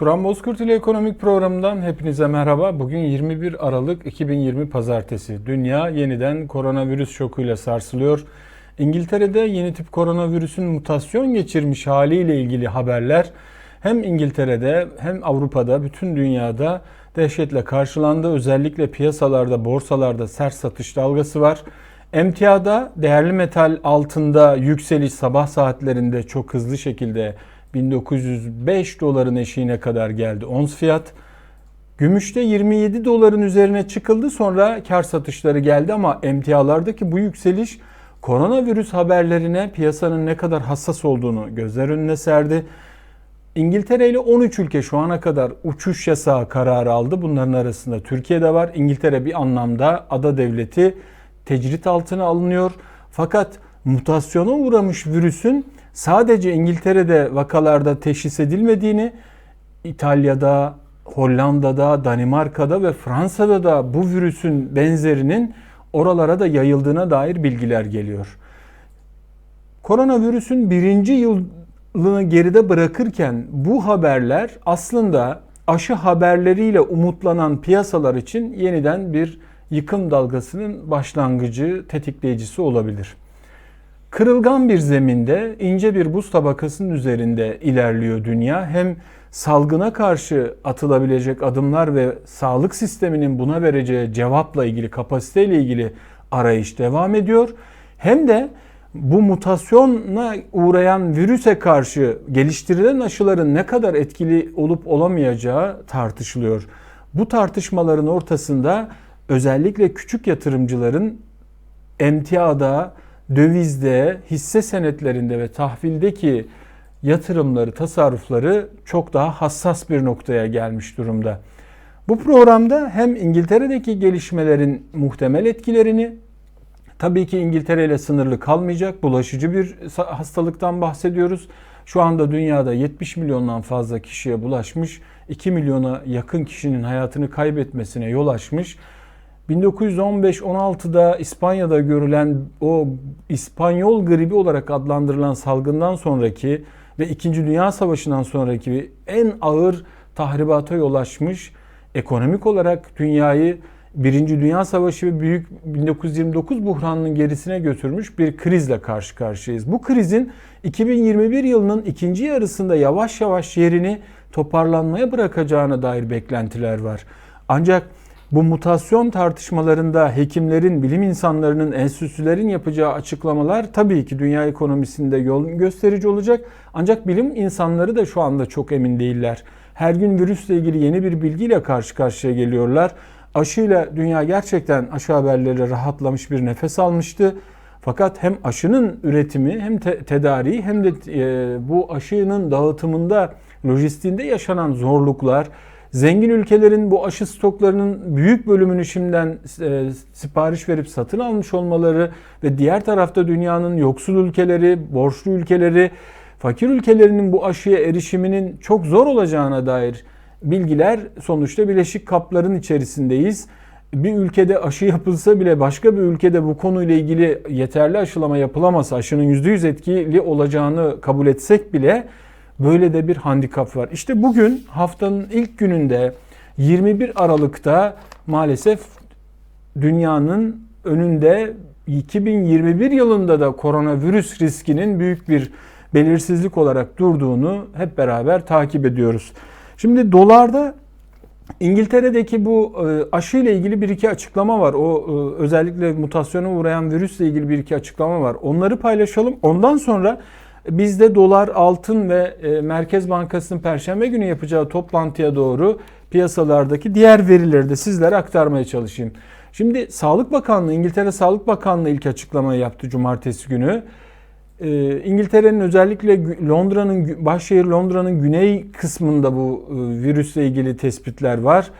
Turan Bozkurt ile Ekonomik Programı'ndan hepinize merhaba. Bugün 21 Aralık 2020 Pazartesi. Dünya yeniden koronavirüs şokuyla sarsılıyor. İngiltere'de yeni tip koronavirüsün mutasyon geçirmiş haliyle ilgili haberler hem İngiltere'de hem Avrupa'da bütün dünyada dehşetle karşılandı. Özellikle piyasalarda, borsalarda sert satış dalgası var. Emtiada değerli metal altında yükseliş sabah saatlerinde çok hızlı şekilde 1905 doların eşiğine kadar geldi ons fiyat. Gümüşte 27 doların üzerine çıkıldı sonra kar satışları geldi ama emtialardaki bu yükseliş koronavirüs haberlerine piyasanın ne kadar hassas olduğunu gözler önüne serdi. İngiltere ile 13 ülke şu ana kadar uçuş yasağı kararı aldı. Bunların arasında Türkiye de var. İngiltere bir anlamda ada devleti tecrit altına alınıyor. Fakat mutasyona uğramış virüsün sadece İngiltere'de vakalarda teşhis edilmediğini, İtalya'da, Hollanda'da, Danimarka'da ve Fransa'da da bu virüsün benzerinin oralara da yayıldığına dair bilgiler geliyor. Koronavirüsün birinci yılını geride bırakırken bu haberler aslında aşı haberleriyle umutlanan piyasalar için yeniden bir yıkım dalgasının başlangıcı, tetikleyicisi olabilir. Kırılgan bir zeminde ince bir buz tabakasının üzerinde ilerliyor dünya. Hem salgına karşı atılabilecek adımlar ve sağlık sisteminin buna vereceği cevapla ilgili, kapasiteyle ilgili arayış devam ediyor. Hem de bu mutasyona uğrayan virüse karşı geliştirilen aşıların ne kadar etkili olup olamayacağı tartışılıyor. Bu tartışmaların ortasında özellikle küçük yatırımcıların emtiada, dövizde, hisse senetlerinde ve tahvildeki yatırımları, tasarrufları çok daha hassas bir noktaya gelmiş durumda. Bu programda hem İngiltere'deki gelişmelerin muhtemel etkilerini, tabii ki İngiltere ile sınırlı kalmayacak bulaşıcı bir hastalıktan bahsediyoruz. Şu anda dünyada 70 milyondan fazla kişiye bulaşmış, 2 milyona yakın kişinin hayatını kaybetmesine yol açmış 1915-16'da İspanya'da görülen o İspanyol gribi olarak adlandırılan salgından sonraki ve 2. Dünya Savaşı'ndan sonraki en ağır tahribata yol açmış ekonomik olarak dünyayı 1. Dünya Savaşı ve büyük 1929 buhranının gerisine götürmüş bir krizle karşı karşıyayız. Bu krizin 2021 yılının ikinci yarısında yavaş yavaş yerini toparlanmaya bırakacağına dair beklentiler var. Ancak bu mutasyon tartışmalarında hekimlerin, bilim insanlarının, enstitülerin yapacağı açıklamalar tabii ki dünya ekonomisinde yol gösterici olacak. Ancak bilim insanları da şu anda çok emin değiller. Her gün virüsle ilgili yeni bir bilgiyle karşı karşıya geliyorlar. Aşıyla dünya gerçekten aşı haberleri rahatlamış bir nefes almıştı. Fakat hem aşının üretimi hem te- tedariği hem de e, bu aşının dağıtımında, lojistiğinde yaşanan zorluklar, Zengin ülkelerin bu aşı stoklarının büyük bölümünü şimdiden e, sipariş verip satın almış olmaları ve diğer tarafta dünyanın yoksul ülkeleri, borçlu ülkeleri, fakir ülkelerinin bu aşıya erişiminin çok zor olacağına dair bilgiler sonuçta bileşik kapların içerisindeyiz. Bir ülkede aşı yapılsa bile başka bir ülkede bu konuyla ilgili yeterli aşılama yapılamasa aşının %100 etkili olacağını kabul etsek bile Böyle de bir handikap var. İşte bugün haftanın ilk gününde 21 Aralık'ta maalesef dünyanın önünde 2021 yılında da koronavirüs riskinin büyük bir belirsizlik olarak durduğunu hep beraber takip ediyoruz. Şimdi dolarda İngiltere'deki bu e, aşı ile ilgili bir iki açıklama var. O e, özellikle mutasyona uğrayan virüsle ilgili bir iki açıklama var. Onları paylaşalım. Ondan sonra Bizde dolar, altın ve e, Merkez Bankası'nın perşembe günü yapacağı toplantıya doğru piyasalardaki diğer verileri de sizlere aktarmaya çalışayım. Şimdi Sağlık Bakanlığı, İngiltere Sağlık Bakanlığı ilk açıklamayı yaptı cumartesi günü. E, İngiltere'nin özellikle Londra'nın başşehir Londra'nın güney kısmında bu e, virüsle ilgili tespitler var.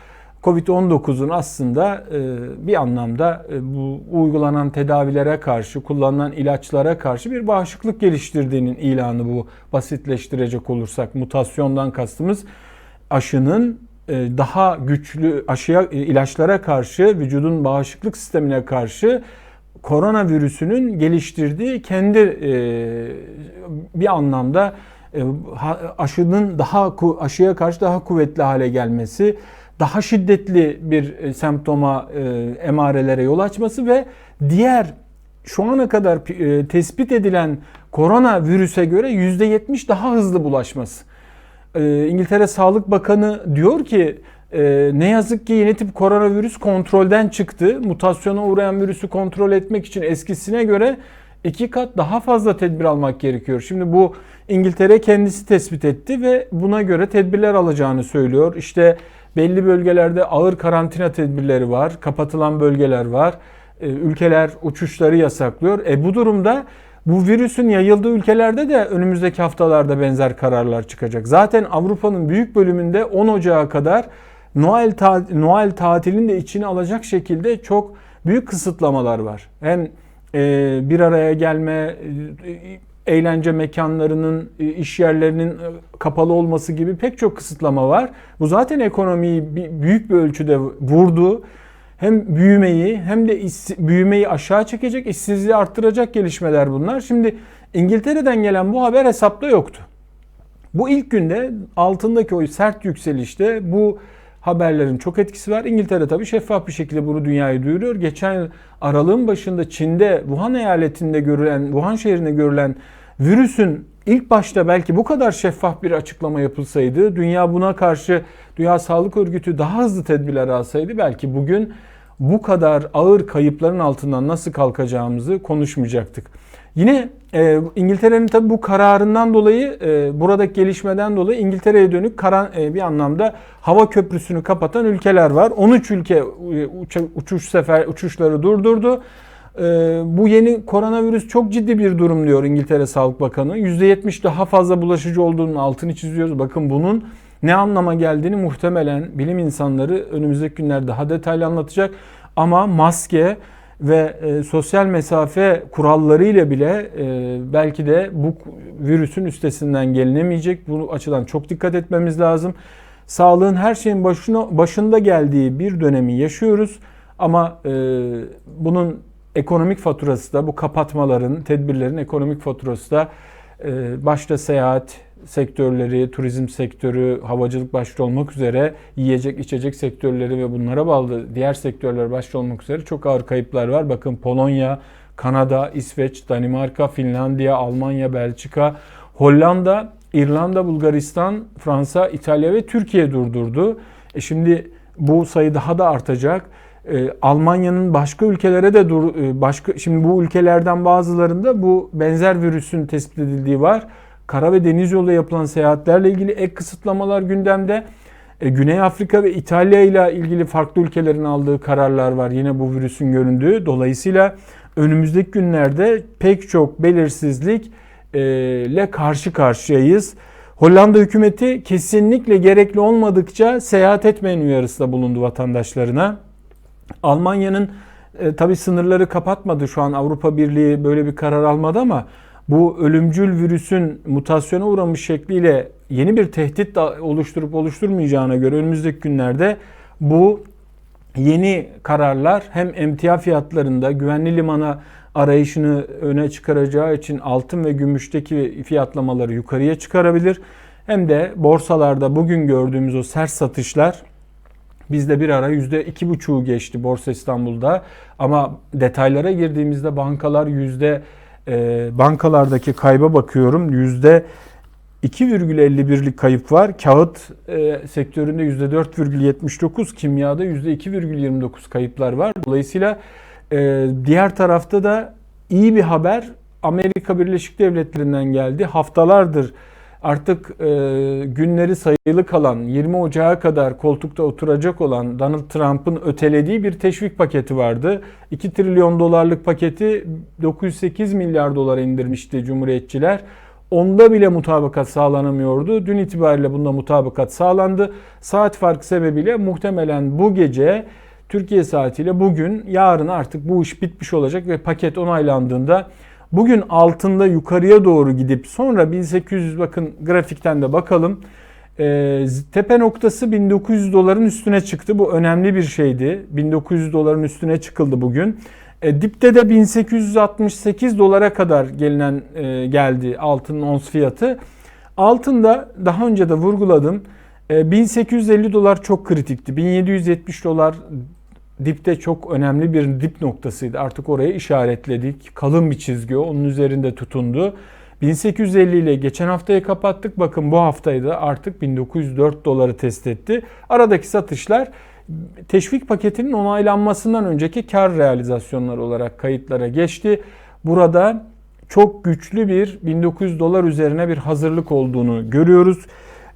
Covid-19'un aslında e, bir anlamda e, bu uygulanan tedavilere karşı, kullanılan ilaçlara karşı bir bağışıklık geliştirdiğinin ilanı bu basitleştirecek olursak. Mutasyondan kastımız aşının e, daha güçlü aşıya ilaçlara karşı vücudun bağışıklık sistemine karşı koronavirüsünün geliştirdiği kendi bir anlamda aşının daha aşıya karşı daha kuvvetli hale gelmesi, daha şiddetli bir e, semptoma, emarelere yol açması ve diğer şu ana kadar tespit edilen korona virüse göre %70 daha hızlı bulaşması. İngiltere Sağlık Bakanı diyor ki ne yazık ki yeni tip koronavirüs kontrolden çıktı. Mutasyona uğrayan virüsü kontrol etmek için eskisine göre iki kat daha fazla tedbir almak gerekiyor. Şimdi bu İngiltere kendisi tespit etti ve buna göre tedbirler alacağını söylüyor. İşte belli bölgelerde ağır karantina tedbirleri var, kapatılan bölgeler var. E, ülkeler uçuşları yasaklıyor. E bu durumda bu virüsün yayıldığı ülkelerde de önümüzdeki haftalarda benzer kararlar çıkacak. Zaten Avrupa'nın büyük bölümünde 10 Ocağı kadar Noel, ta Noel tatilini de içine alacak şekilde çok büyük kısıtlamalar var. Hem e, bir araya gelme, e, eğlence mekanlarının, e, iş yerlerinin kapalı olması gibi pek çok kısıtlama var. Bu zaten ekonomiyi büyük bir ölçüde vurdu. Hem büyümeyi hem de büyümeyi aşağı çekecek, işsizliği arttıracak gelişmeler bunlar. Şimdi İngiltere'den gelen bu haber hesapta yoktu. Bu ilk günde altındaki o sert yükselişte bu haberlerin çok etkisi var. İngiltere tabii şeffaf bir şekilde bunu dünyaya duyuruyor. Geçen aralığın başında Çin'de Wuhan eyaletinde görülen, Wuhan şehrinde görülen virüsün ilk başta belki bu kadar şeffaf bir açıklama yapılsaydı, dünya buna karşı Dünya Sağlık Örgütü daha hızlı tedbirler alsaydı belki bugün bu kadar ağır kayıpların altından nasıl kalkacağımızı konuşmayacaktık. Yine e, İngiltere'nin tabi bu kararından dolayı e, buradaki gelişmeden dolayı İngiltere'ye dönük karan, e, bir anlamda hava köprüsünü kapatan ülkeler var. 13 ülke e, uç, uçuş sefer uçuşları durdurdu. E, bu yeni koronavirüs çok ciddi bir durum diyor İngiltere Sağlık Bakanı. %70 daha fazla bulaşıcı olduğunun altını çiziyoruz. Bakın bunun ne anlama geldiğini muhtemelen bilim insanları önümüzdeki günler daha detaylı anlatacak. Ama maske ve e, sosyal mesafe kuralları ile bile e, belki de bu virüsün üstesinden gelinemeyecek. Bu açıdan çok dikkat etmemiz lazım. Sağlığın her şeyin başına, başında geldiği bir dönemi yaşıyoruz. Ama e, bunun ekonomik faturası da bu kapatmaların, tedbirlerin ekonomik faturası da e, başta seyahat, sektörleri, turizm sektörü, havacılık başta olmak üzere yiyecek içecek sektörleri ve bunlara bağlı diğer sektörler başta olmak üzere çok ağır kayıplar var. Bakın Polonya, Kanada, İsveç, Danimarka, Finlandiya, Almanya, Belçika, Hollanda, İrlanda, Bulgaristan, Fransa, İtalya ve Türkiye durdurdu. E şimdi bu sayı daha da artacak. Ee, Almanya'nın başka ülkelere de dur, e, başka şimdi bu ülkelerden bazılarında bu benzer virüsün tespit edildiği var. Kara ve deniz yolu yapılan seyahatlerle ilgili ek kısıtlamalar gündemde. E, Güney Afrika ve İtalya ile ilgili farklı ülkelerin aldığı kararlar var yine bu virüsün göründüğü. Dolayısıyla önümüzdeki günlerde pek çok belirsizlik ile karşı karşıyayız. Hollanda hükümeti kesinlikle gerekli olmadıkça seyahat etmeyin uyarısında bulundu vatandaşlarına. Almanya'nın e, tabi sınırları kapatmadı şu an Avrupa Birliği böyle bir karar almadı ama bu ölümcül virüsün mutasyona uğramış şekliyle yeni bir tehdit oluşturup oluşturmayacağına göre önümüzdeki günlerde bu yeni kararlar hem emtia fiyatlarında güvenli limana arayışını öne çıkaracağı için altın ve gümüşteki fiyatlamaları yukarıya çıkarabilir. Hem de borsalarda bugün gördüğümüz o sert satışlar Bizde bir ara yüzde iki buçuğu geçti Borsa İstanbul'da. Ama detaylara girdiğimizde bankalar e, bankalardaki kayba bakıyorum. Yüzde 2,51'lik kayıp var. Kağıt e, sektöründe %4,79, kimyada %2,29 kayıplar var. Dolayısıyla e, diğer tarafta da iyi bir haber Amerika Birleşik Devletleri'nden geldi. Haftalardır artık e, günleri sayılı kalan 20 Ocağı kadar koltukta oturacak olan Donald Trump'ın ötelediği bir teşvik paketi vardı. 2 trilyon dolarlık paketi 908 milyar dolara indirmişti Cumhuriyetçiler. Onda bile mutabakat sağlanamıyordu. Dün itibariyle bunda mutabakat sağlandı. Saat farkı sebebiyle muhtemelen bu gece Türkiye saatiyle bugün yarın artık bu iş bitmiş olacak ve paket onaylandığında Bugün altında yukarıya doğru gidip sonra 1800 bakın grafikten de bakalım. E, tepe noktası 1900 doların üstüne çıktı. Bu önemli bir şeydi. 1900 doların üstüne çıkıldı bugün. E, dipte de 1868 dolara kadar gelinen e, geldi altının ons fiyatı. Altında daha önce de vurguladım. E, 1850 dolar çok kritikti. 1770 dolar dipte çok önemli bir dip noktasıydı. Artık oraya işaretledik. Kalın bir çizgi. Onun üzerinde tutundu. 1850 ile geçen haftayı kapattık. Bakın bu haftayı da artık 1904 doları test etti. Aradaki satışlar teşvik paketinin onaylanmasından önceki kar realizasyonları olarak kayıtlara geçti. Burada çok güçlü bir 1900 dolar üzerine bir hazırlık olduğunu görüyoruz.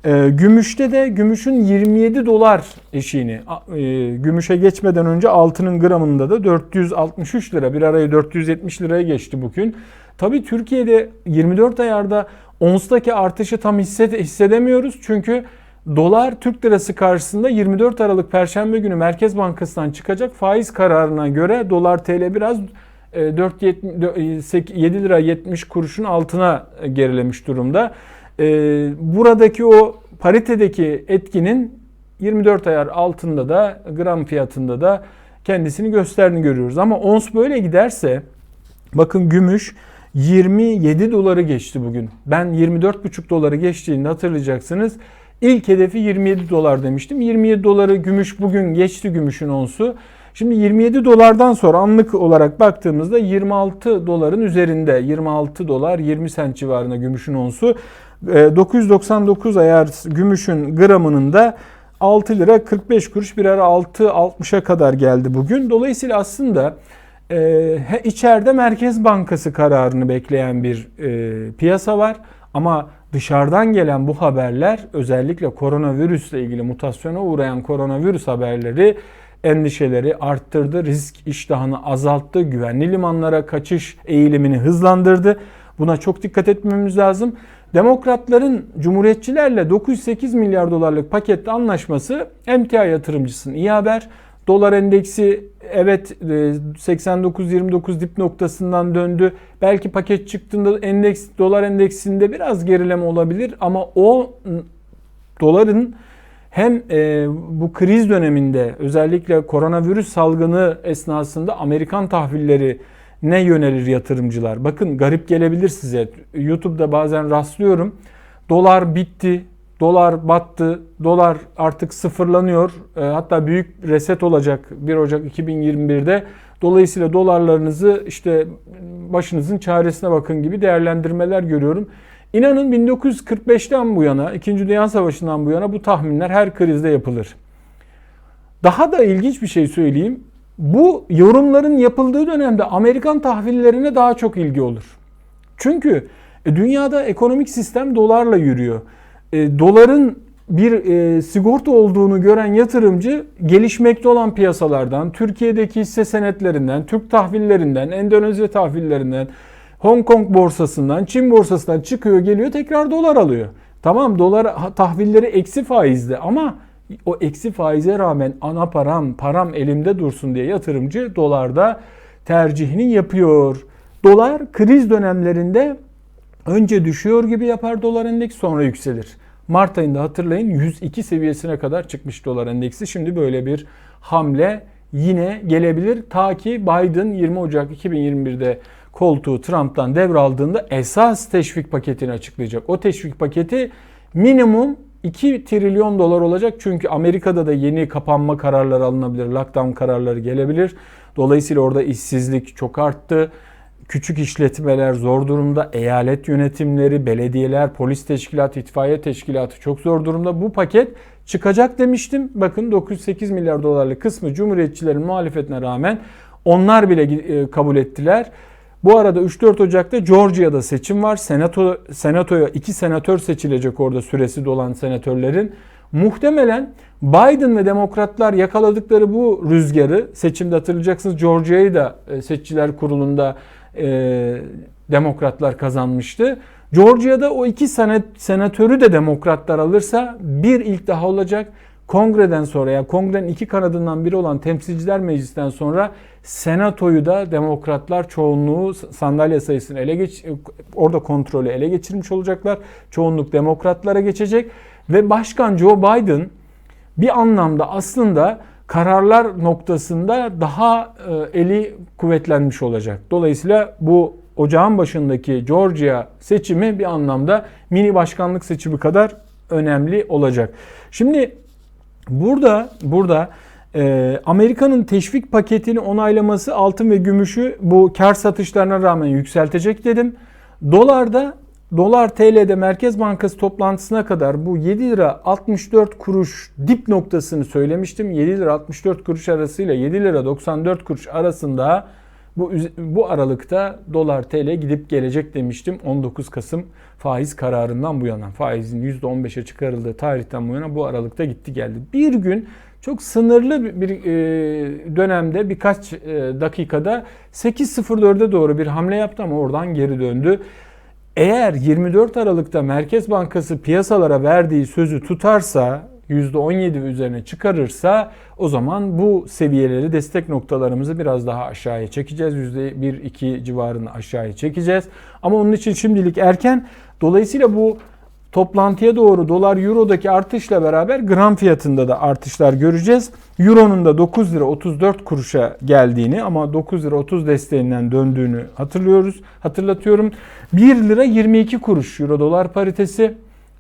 E, gümüşte de gümüşün 27 dolar eşiğini e, gümüşe geçmeden önce altının gramında da 463 lira bir arayı 470 liraya geçti bugün. Tabi Türkiye'de 24 ayarda onstaki artışı tam hissedemiyoruz çünkü dolar Türk lirası karşısında 24 Aralık Perşembe günü Merkez Bankası'ndan çıkacak faiz kararına göre dolar TL biraz 4 7 lira 70 kuruşun altına gerilemiş durumda. Ee, buradaki o paritedeki etkinin 24 ayar altında da gram fiyatında da kendisini gösterdiğini görüyoruz. Ama ons böyle giderse bakın gümüş 27 doları geçti bugün. Ben 24,5 doları geçtiğinde hatırlayacaksınız. İlk hedefi 27 dolar demiştim. 27 doları gümüş bugün geçti gümüşün onsu. Şimdi 27 dolardan sonra anlık olarak baktığımızda 26 doların üzerinde 26 dolar 20 sent civarında gümüşün onsu. 999 ee, ayar gümüşün gramının da 6 lira 45 kuruş bir ara 6.60'a kadar geldi bugün. Dolayısıyla aslında e, içeride Merkez Bankası kararını bekleyen bir e, piyasa var. Ama dışarıdan gelen bu haberler özellikle koronavirüsle ilgili mutasyona uğrayan koronavirüs haberleri endişeleri arttırdı, risk iştahını azalttı, güvenli limanlara kaçış eğilimini hızlandırdı. Buna çok dikkat etmemiz lazım. Demokratların Cumhuriyetçilerle 908 milyar dolarlık paketli anlaşması emtia yatırımcısının iyi haber. Dolar endeksi evet 89-29 e, dip noktasından döndü. Belki paket çıktığında endeks dolar endeksinde biraz gerileme olabilir ama o doların hem e, bu kriz döneminde özellikle koronavirüs salgını esnasında Amerikan tahvilleri ne yönelir yatırımcılar? Bakın garip gelebilir size. YouTube'da bazen rastlıyorum. Dolar bitti, dolar battı, dolar artık sıfırlanıyor. E, hatta büyük reset olacak 1 Ocak 2021'de. Dolayısıyla dolarlarınızı işte başınızın çaresine bakın gibi değerlendirmeler görüyorum. İnanın 1945'ten bu yana, 2. Dünya Savaşı'ndan bu yana bu tahminler her krizde yapılır. Daha da ilginç bir şey söyleyeyim. Bu yorumların yapıldığı dönemde Amerikan tahvillerine daha çok ilgi olur. Çünkü e, dünyada ekonomik sistem dolarla yürüyor. E, doların bir e, sigorta olduğunu gören yatırımcı gelişmekte olan piyasalardan, Türkiye'deki hisse senetlerinden, Türk tahvillerinden, Endonezya tahvillerinden, Hong Kong borsasından, Çin borsasından çıkıyor geliyor tekrar dolar alıyor. Tamam dolar tahvilleri eksi faizli ama o eksi faize rağmen ana param, param elimde dursun diye yatırımcı dolarda tercihini yapıyor. Dolar kriz dönemlerinde önce düşüyor gibi yapar dolar endeks sonra yükselir. Mart ayında hatırlayın 102 seviyesine kadar çıkmış dolar endeksi. Şimdi böyle bir hamle yine gelebilir. Ta ki Biden 20 Ocak 2021'de koltuğu Trump'tan devraldığında esas teşvik paketini açıklayacak. O teşvik paketi minimum 2 trilyon dolar olacak. Çünkü Amerika'da da yeni kapanma kararları alınabilir, lockdown kararları gelebilir. Dolayısıyla orada işsizlik çok arttı. Küçük işletmeler zor durumda, eyalet yönetimleri, belediyeler, polis teşkilatı, itfaiye teşkilatı çok zor durumda. Bu paket çıkacak demiştim. Bakın 908 milyar dolarlık kısmı Cumhuriyetçilerin muhalefetine rağmen onlar bile e, kabul ettiler. Bu arada 3-4 Ocak'ta Georgia'da seçim var. Senato, senatoya iki senatör seçilecek orada süresi dolan senatörlerin. Muhtemelen Biden ve demokratlar yakaladıkları bu rüzgarı seçimde hatırlayacaksınız Georgia'yı da e, seçiciler kurulunda e, demokratlar kazanmıştı. Georgia'da o iki senet, senatörü de demokratlar alırsa bir ilk daha olacak. Kongreden sonra ya yani kongrenin iki kanadından biri olan temsilciler meclisten sonra senatoyu da demokratlar çoğunluğu sandalye sayısını ele geç orada kontrolü ele geçirmiş olacaklar. Çoğunluk demokratlara geçecek ve başkan Joe Biden bir anlamda aslında kararlar noktasında daha e, eli kuvvetlenmiş olacak. Dolayısıyla bu ocağın başındaki Georgia seçimi bir anlamda mini başkanlık seçimi kadar önemli olacak. Şimdi burada burada e, Amerika'nın teşvik paketini onaylaması altın ve gümüşü bu kar satışlarına rağmen yükseltecek dedim. Dolarda Dolar TL'de Merkez Bankası toplantısına kadar bu 7 lira 64 kuruş dip noktasını söylemiştim. 7 lira 64 kuruş arasıyla 7 lira 94 kuruş arasında bu bu aralıkta dolar TL gidip gelecek demiştim. 19 Kasım faiz kararından bu yana faizin %15'e çıkarıldığı tarihten bu yana bu aralıkta gitti geldi. Bir gün çok sınırlı bir dönemde birkaç dakikada 8.04'e doğru bir hamle yaptı ama oradan geri döndü. Eğer 24 Aralık'ta Merkez Bankası piyasalara verdiği sözü tutarsa %17 üzerine çıkarırsa o zaman bu seviyeleri destek noktalarımızı biraz daha aşağıya çekeceğiz. %1-2 civarını aşağıya çekeceğiz. Ama onun için şimdilik erken. Dolayısıyla bu toplantıya doğru dolar eurodaki artışla beraber gram fiyatında da artışlar göreceğiz. Euronun da 9 lira 34 kuruşa geldiğini ama 9 lira 30 desteğinden döndüğünü hatırlıyoruz. Hatırlatıyorum. 1 lira 22 kuruş euro dolar paritesi.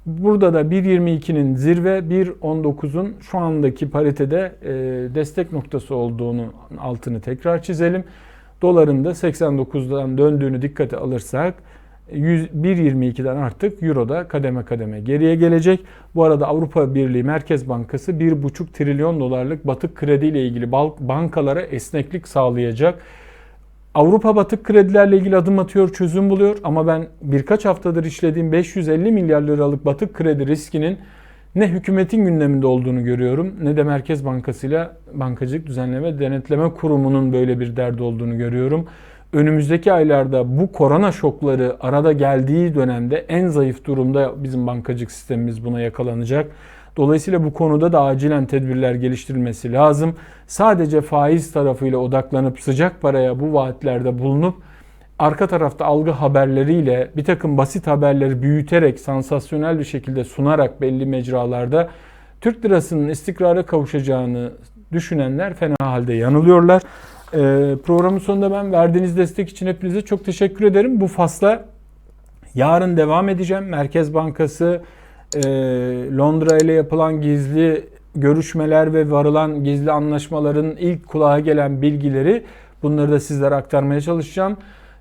Burada da 1.22'nin zirve 1.19'un şu andaki paritede e, destek noktası olduğunu altını tekrar çizelim. Doların da 89'dan döndüğünü dikkate alırsak 1.22'den artık Euro'da kademe kademe geriye gelecek. Bu arada Avrupa Birliği Merkez Bankası 1.5 trilyon dolarlık batık kredi ile ilgili bankalara esneklik sağlayacak. Avrupa batık kredilerle ilgili adım atıyor, çözüm buluyor ama ben birkaç haftadır işlediğim 550 milyar liralık batık kredi riskinin ne hükümetin gündeminde olduğunu görüyorum ne de Merkez Bankası ile Bankacılık Düzenleme Denetleme Kurumu'nun böyle bir derdi olduğunu görüyorum önümüzdeki aylarda bu korona şokları arada geldiği dönemde en zayıf durumda bizim bankacılık sistemimiz buna yakalanacak. Dolayısıyla bu konuda da acilen tedbirler geliştirilmesi lazım. Sadece faiz tarafıyla odaklanıp sıcak paraya bu vaatlerde bulunup arka tarafta algı haberleriyle bir takım basit haberleri büyüterek sansasyonel bir şekilde sunarak belli mecralarda Türk lirasının istikrara kavuşacağını düşünenler fena halde yanılıyorlar. Ee, programın sonunda ben verdiğiniz destek için hepinize çok teşekkür ederim. Bu fasla yarın devam edeceğim. Merkez Bankası e, Londra ile yapılan gizli görüşmeler ve varılan gizli anlaşmaların ilk kulağa gelen bilgileri bunları da sizlere aktarmaya çalışacağım.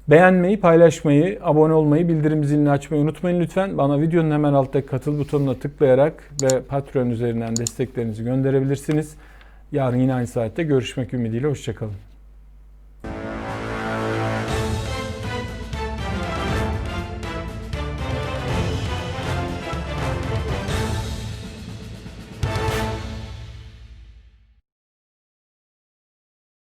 Beğenmeyi, paylaşmayı, abone olmayı, bildirim zilini açmayı unutmayın lütfen. Bana videonun hemen alttaki katıl butonuna tıklayarak ve Patreon üzerinden desteklerinizi gönderebilirsiniz. Yarın yine aynı saatte görüşmek ümidiyle. Hoşçakalın.